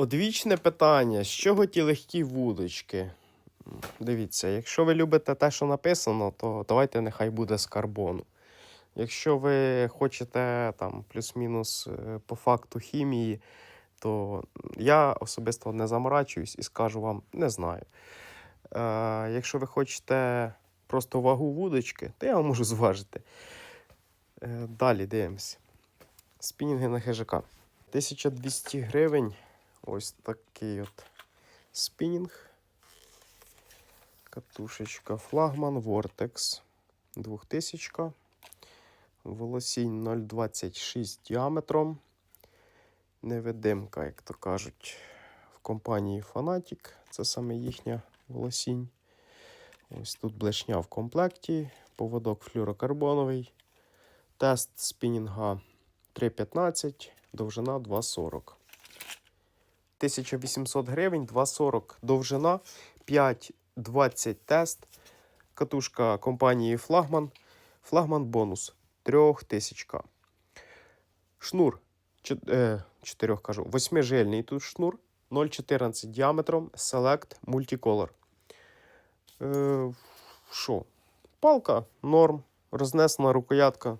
Одвічне питання: з чого ті легкі вудочки? Дивіться, якщо ви любите те, що написано, то давайте нехай буде з карбону. Якщо ви хочете там плюс-мінус е, по факту хімії, то я особисто не заморачуюсь і скажу вам, не знаю. Е, якщо ви хочете просто вагу вудочки, то я вам можу зважити. Е, далі дивимося. Спінінги на хижака. 1200 гривень. Ось такий от спінінг. Катушечка флагман Vortex 2000. Волосінь 0,26 діаметром. Невидимка, як то кажуть, в компанії Fanatic. Це саме їхня волосінь. Ось тут блешня в комплекті, поводок флюрокарбоновий. Тест спінінга 3,15, довжина 2,40. 1800 гривень, 2,40 довжина, 5,20 тест. Катушка компанії Флагман. Флагман бонус 3000. Шнур 4 кажу, 8-жильний тут шнур 0,14 діаметром Select Multicolor. Е, Що? Палка норм, рознесена рукоятка